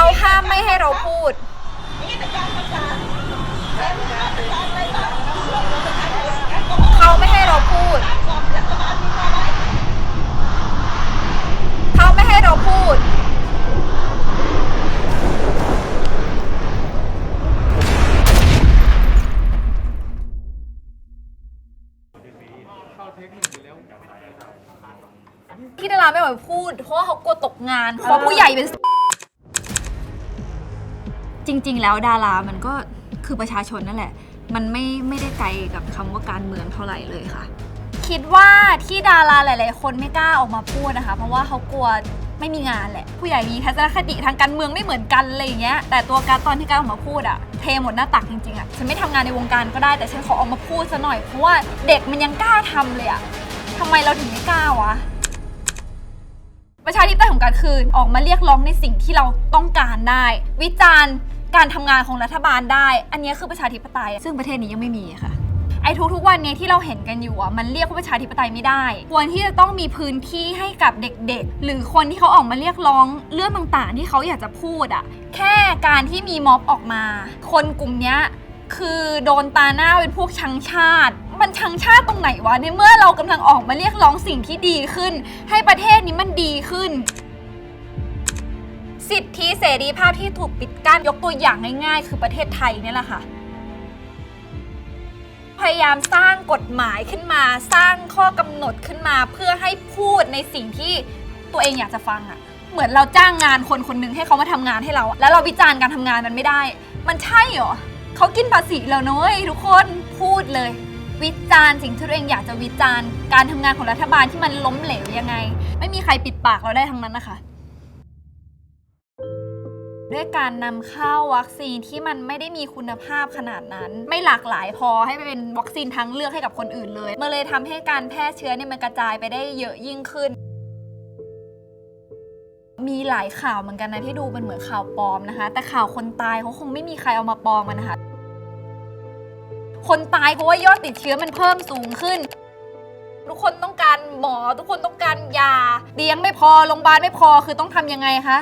เขาห้ามไม่ให้เราพูด เขาไม่ให้เราพูด เขาไม่ให้เราพูด ที่ดาราไม่ไหวพูด เพราะว่าเขากลัวตกงานเพราะผู้ใหญ่เป็น จริง ๆ แล้วดารามันก็คือประชาชนนั่นแหละ มันไม่ไม่ได้ไกลกับคำว่าการเมืองเท่าไหร่เลยค่ะ คิดว่าที่ดาราหลาย ๆ คนไม่กล้าออกมาพูดนะคะ เพราะว่าเขากลัวไม่มีงานแหละ ผู้ใหญ่มีทัศนคติทางการเมืองไม่เหมือนกันอะไรอย่างเงี้ยแต่ตัวการตอนที่การออกมาพูดอะเทหมดหน้าตักจริงๆอะฉันไม่ทำงานในวงการก็ได้แต่ฉันขอออกมาพูดซะหน่อยเพราะว่าเด็กมันยังกล้าทำเลยอะทำไมเราถึงไม่กล้าวะ ประชาธิปไตยของการคือออกมาเรียกร้องในสิ่งที่เราต้องการได้ วิจารณ์ การทำงานของรัฐบาลได้ อันนี้คือประชาธิปไตย ซึ่งประเทศนี้ยังไม่มีค่ะ ไอ้ทุกๆวันเนี้ที่เราเห็นกันอยู่อะมันเรียกว่าประชาธิปไตยไม่ได้ ควรที่จะต้องมีพื้นที่ให้กับเด็กๆ หรือคนที่เขาออกมาเรียกร้องเรื่องต่างๆ ที่เขาอยากจะพูดอะแค่การที่มีม็อบออกมา คนกลุ่มเนี้ยคือโดนตาหน้าเป็นพวกชังชาติ มันชังชาติตรงไหนวะในเมื่อเรากำลังออกมาเรียกร้องสิ่งที่ดีขึ้น ให้ประเทศนี้มันดีขึ้น สิทธิเสรีภาพที่ถูกปิดกั้นยกตัวอย่างง่ายๆ คือประเทศไทยเนี่ยแหละค่ะ พยายามสร้างกฎหมายขึ้นมา สร้างข้อกำหนดขึ้นมา เพื่อให้พูดในสิ่งที่ตัวเองอยากจะฟังอะเหมือนเราจ้างงานคนคนหนึ่งให้เขามาทำงานให้เรา แล้วเราวิจารณ์การทำงานมันไม่ได้ มันใช่เหรอเขากินภาษีแล้วนุ้ยทุกคนพูดเลย วิจารณ์สิ่งที่ตัวเองอยากจะวิจารณ์ การทำงานของรัฐบาลที่มันล้มเหลวยังไง ไม่มีใครปิดปากเราได้ทั้งนั้นนะคะ ด้วยการนำเข้าวัคซีนที่มันไม่ได้มีคุณภาพขนาดนั้น ไม่หลากหลายพอให้เป็นวัคซีนทางเลือกให้กับคนอื่นเลยมันเลยทำให้การแพร่เชื้อเนี่ยมันกระจายไปได้เยอะยิ่งขึ้น มีหลายข่าวเหมือนกันนะที่ดูเป็นเหมือนข่าวปลอมนะคะ แต่ข่าวคนตายเขาคงไม่มีใครเอามาปลอมมันนะคะ คนตายเพราะว่ายอดติดเชื้อมันเพิ่มสูงขึ้นทุกคนต้องการหมอ ทุกคนต้องการยาเตียงไม่พอโรงพยาบาลไม่พอคือต้องทำยังไงคะ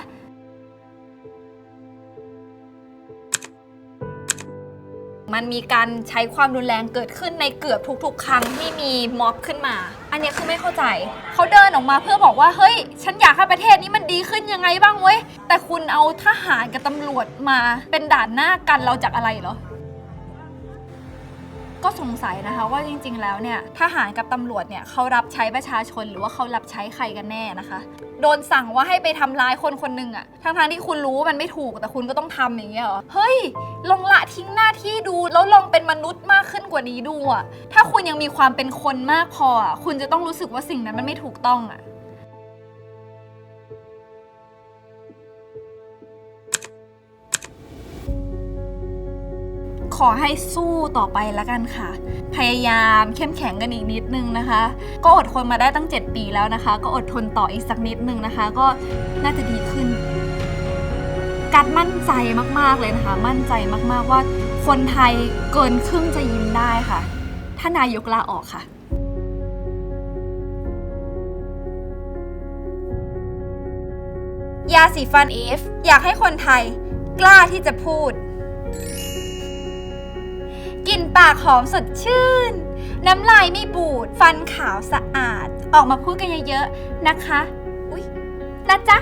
มันมีการใช้ความรุนแรงเกิดขึ้นในเกือบทุกๆ ครั้งที่มีม็อบขึ้นมา อันเนี้ยคือไม่เข้าใจ เขาเดินออกมาเพื่อบอกว่า เฮ้ย ฉันอยากให้ประเทศนี้มันดีขึ้นยังไงบ้างเว้ย แต่คุณเอาทหารกับตำรวจมาเป็นด่านหน้ากันเราจากอะไรเหรอ ก็สงสัยนะคะว่าจริง ๆ แล้วเนี่ยทหารกับตำรวจเนี่ยเขารับใช้ประชาชนหรือว่าเขารับใช้ใครกันแน่นะคะ โดนสั่งว่าให้ไปทำร้ายคนคนหนึ่งอะทั้งๆที่คุณรู้ว่ามันไม่ถูกแต่คุณก็ต้องทำอย่างเงี้ยเหรอเฮ้ยลองละทิ้งหน้าที่ดูแล้วลองเป็นมนุษย์มากขึ้นกว่านี้ดูอะถ้าคุณยังมีความเป็นคนมากพออะคุณจะต้องรู้สึกว่าสิ่งนั้นมันไม่ถูกต้องอะ ขอให้สู้ต่อไปล้วกันค่ะ พยายามเข้มแข็งกันอีกนิดนึงนะคะ ก็อดทนมาได้ตั้ง 7 ปีแล้วนะคะ ก็อดทนต่ออีกสักนิดนึงนะคะ ก็น่าจะดีขึ้น กัดมั่นใจมากๆเลยนะคะ มั่นใจมากๆว่า คนไทยเกินครึ่งจะยิ้มได้ค่ะถ้านายกลาออกค่ะยาสีฟันอีฟอยากให้คนไทย กล้าที่จะพูด กลิ่นปากหอมสดชื่น น้ำลายไม่บูด ฟันขาวสะอาด ออกมาพูดกันเยอะๆนะคะ อุ๊ยนะจ๊ะ